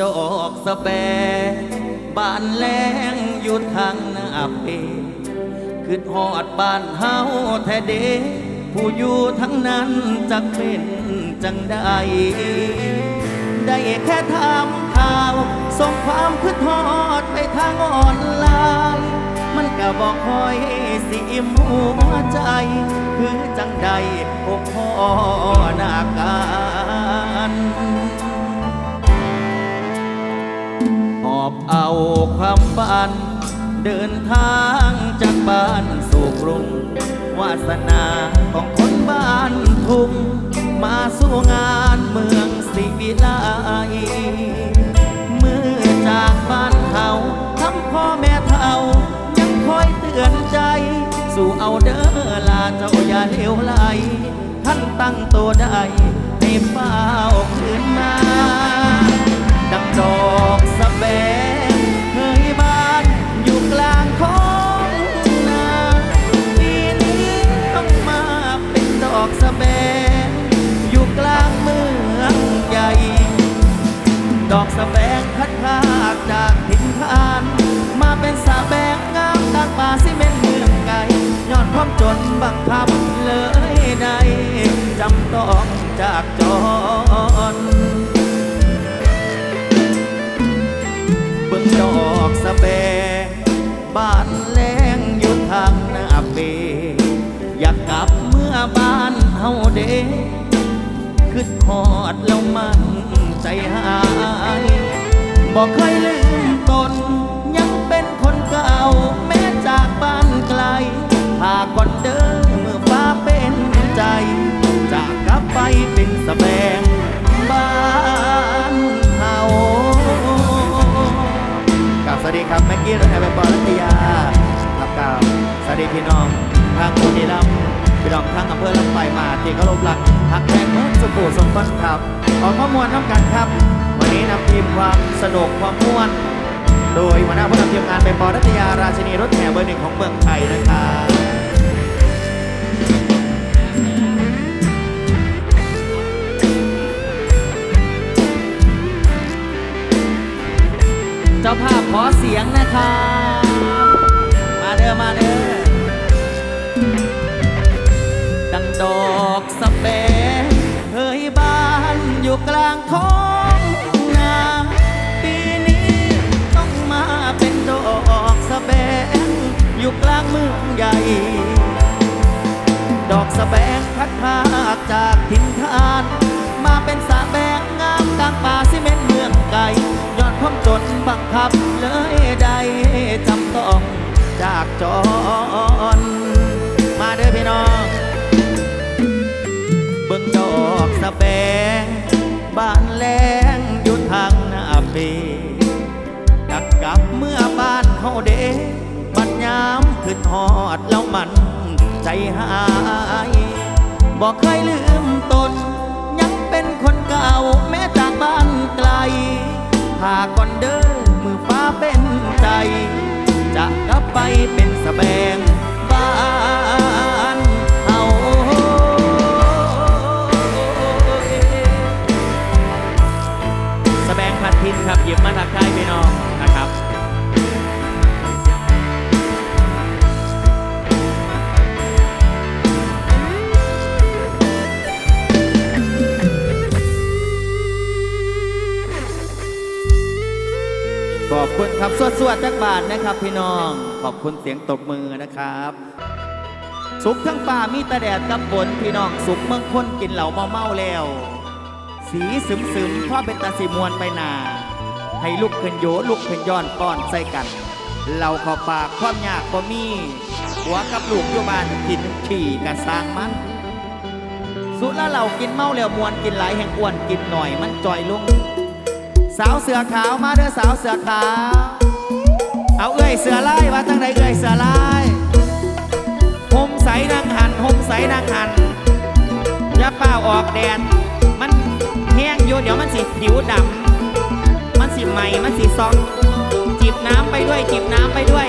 ดอกสแบงบานแรงอยู่ทางหน้าเพคือหอดบ้านเฮาแท้เด ผู้อยู่ทั้งนั้นจักเป็นจังใดได้แค่ทำข่าว ส่งความคืดฮอดไปทางออนไลน์มันก็บอกคอยสิอิ่มหัวใจ คือจังใดพบพ่อหน้ากัน อบเอาความฝัน เดินทางจากบ้านสู่กรุง วาสนาของคนบ้านทุ่งมาสู่งานเมืองสิวิไลเมื่อจากบ้านเขาทำพ่อแม่เท่า ยังคอยเตือนใจ สู่เอาเด้อลาเจ้าอย่าเลวไหลท่านตั้งตัวได้ให้เฝ้าคืนมา ดังดอกสะแบ แบงพัดพรากจากถิ่นฐาน มาเป็นสะแบงงามต่างป่าสิเมนเมืองไกลยอดความจนบังคับเลยได้จำต้องจากจรเบิ่งดอกสะแบงบ้านแรงอยู่ทางหน้าเป อยากกลับเมื่อบ้านเฮาเดคิดฮอดแล้วมันใจหา บอกเคยลืมตน ยังเป็นคนเก่า แม้จากบ้านไกลพาก่อนเดินเมื่อฟ้าเป็นใจ จากกลับไปเป็นสะแบงบ้านเฮากับสวัสดีครับแม็กกี้รถแห่ไปปอรัตยาครับกับสวัสดีพี่น้องทางบุรีรัมย์พี่น้องทางอำเภอลำปายมาที่เคารพรักทักแทงเมื่อสุโขสมบัติครับขอข้อมูลน้ำกันครับ วันนี้นำทีมความสนุกความม่วน โดยหัวหน้าผู้นำทีมงานไปปอรัตยาราชินีรถแห่เบอร์หนึ่งของเมืองไทยนะครับเจ้าภาพขอเสียงนะครับ มาเด้อมาเด้อดังดอกสเปงเฮยบานอยู่กลางท้อง แบงอยู่กลางเมืองใหญ่ ดอกสแบงพัดพาจากถิ่นฐาน มาเป็นสะแบงงามกลางป่าสิเมนเมืองไกลยอดความจนบังคับเลยได้จำต้องจากจอรมาเด้อพี่น้องเบิ่งดอกสแบงบ้านแรงอยู่ทางหน้าเปดักกลับเมื่อ บ้านเฮาเดบันยามขึ้นหอดแล้วมันใจหายบอกเคยลืมตน ยังเป็นคนเก่าแม้จากบ้านไกลหาก่อนเด้อมือฟ้าเป็นใจ จะกลับไปเป็นสะแบงาทนะครับ พี่น้อง ขอบคุณเสียงตบมือนะครับ สุขทั้งป่ามีแตะแดดกับฝนพี่น้องสุขเมืองคนกินเหล่าเมาเมาแล้ว สีซึมซึมพ่อเป็นตาสีมวนไปนา ให้ลุกขึ้นโยลุกขึ้นย้อนป้อนใส่กันเราขอปากความยากบ่มีหัวกับลูกอยู่บ้านกินขี่กะสร้างมัน สุดแล้วเรากินเมาแล้วมวนกินหลายแห่งอ้วนกินหน่อยมันจ่อยลุงสาวเสือขาวมาเด้อสาวเสือขาว เอาเอ้ยเสือไล่ว่าตั้งใดเอ้ยเสือไล่หมใสนางหันหมใสนางหันอย่าเป้าออกแดด มันแห้งอยู่เดี๋ยวมันสิผิวดำมันสิใหม่มันสิซอง จิบน้ำไปด้วย จิบน้ำไปด้วย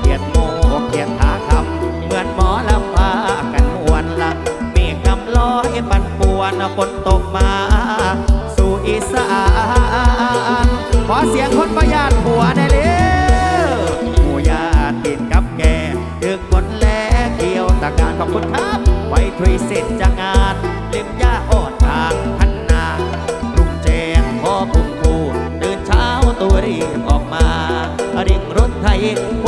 เกียดโมเกียดทาคำเหมือนหมอลำพากันมวนละมีคำล้อยปันป่วนฝนตกมา สู่อีสานขอเสียงคนประหยัดผัวได้เลยหมู่ญาติติดกับแกดึกคนแลเกี่ยวตะการขอบคุณครับไว้ทุยเสร็จจาก it.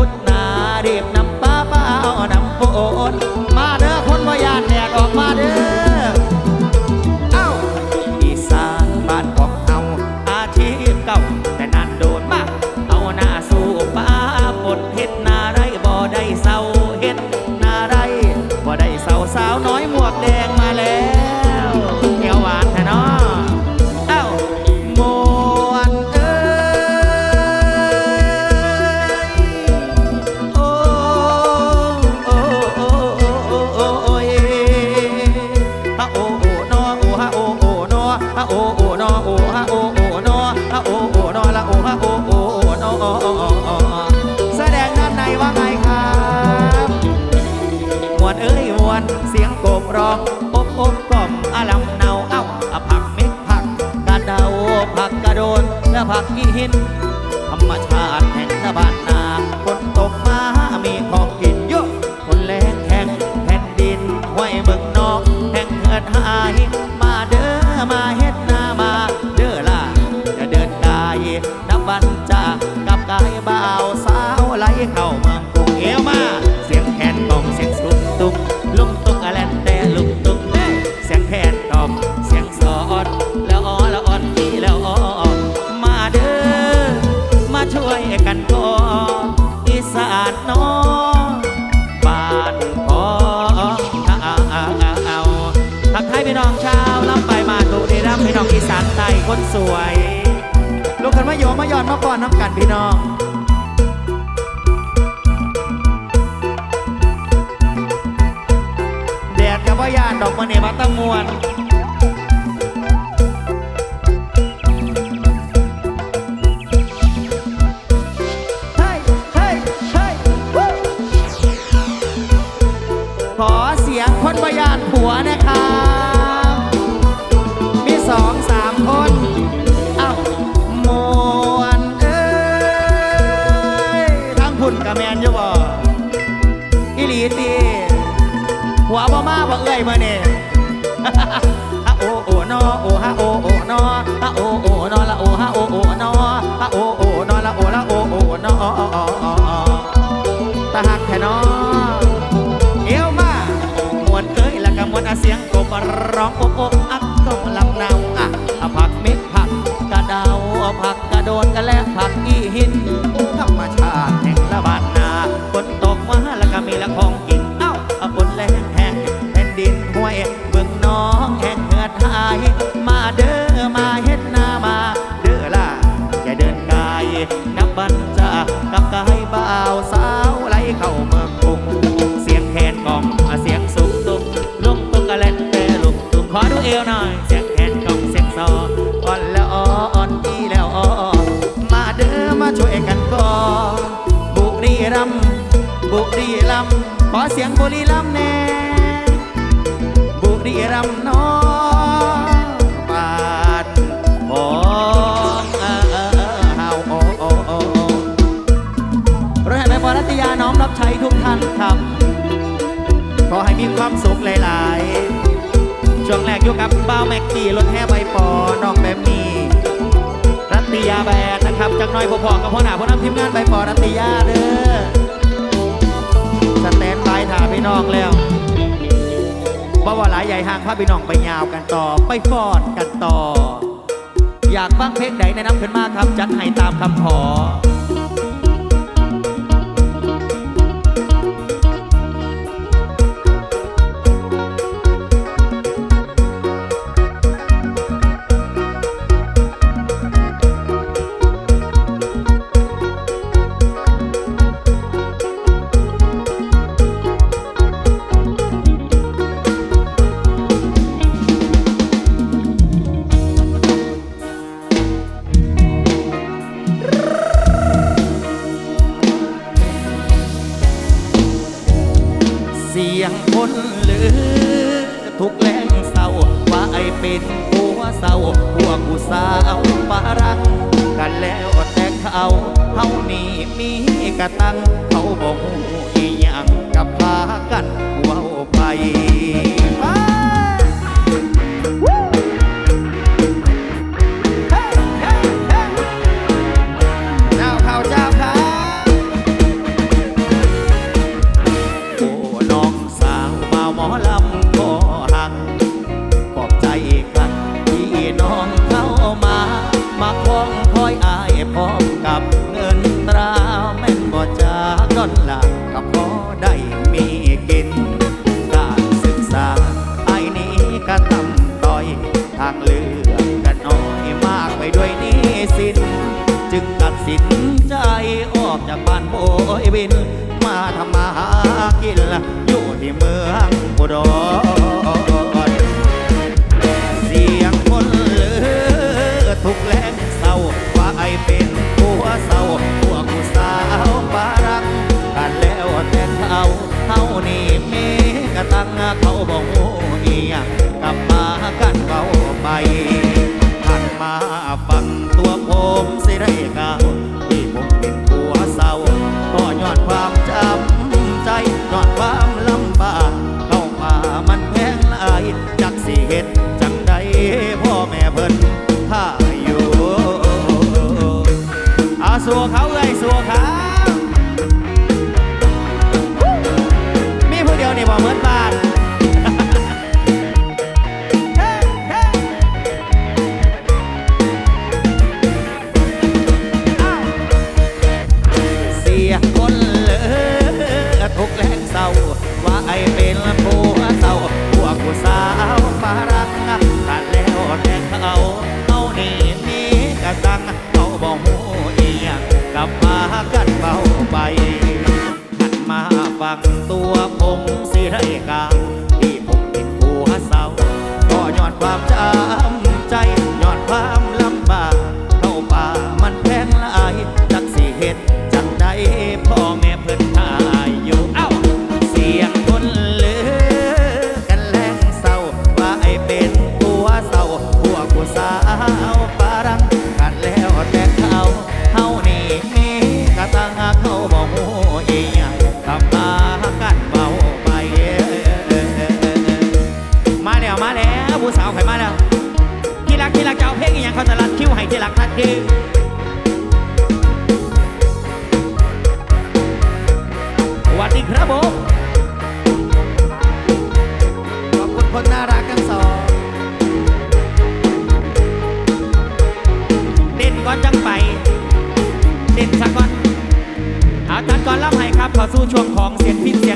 ก้อนน้ำกันพี่น้องแดดกับว่ายาดอกมะเนมาตั้มวนขอเสียงคนพยานผัวนะครับ money. บรีรัมขอเสียงบุรีรัมแน่บุรีรัมน้องบานบองเออเออเออฮรถแห่งในวรัตยาน้อมรับใช้ทุกท่านครับขอให้มีความสุขหลายๆ ช่วงแรกอยู่กับบ้าแม็กกี้รถแห่ใบปอน้องแบบนี้รัตยาแบนนะครับ จักน้อยพอๆกับพ่อหน้าพ่อน้ำทีมงานใบปอรัตยาเด้อ พี่น้องแล้วบ่ว่าหลายใหญ่ห่างพาพี่น้องไปยาวกันต่อ ไปฟอดกันต่อ อยากฟังเพลงไหนแนะนำขึ้นมาครับ จัดให้ตามคำขอ เป็นหัวเศร้าพวกผู้สาวฝารังกันแล้วแต่เขาเฮานี่มีกระตัง สินจึงตัดสินใจออกจากบ้านโบยบิน มาทำมาหากินอยู่ที่เมืองอุดร ใจยอดพา สู่ช่วงของเสียงพิเศ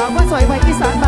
สาวคนสวยไวอีสานบ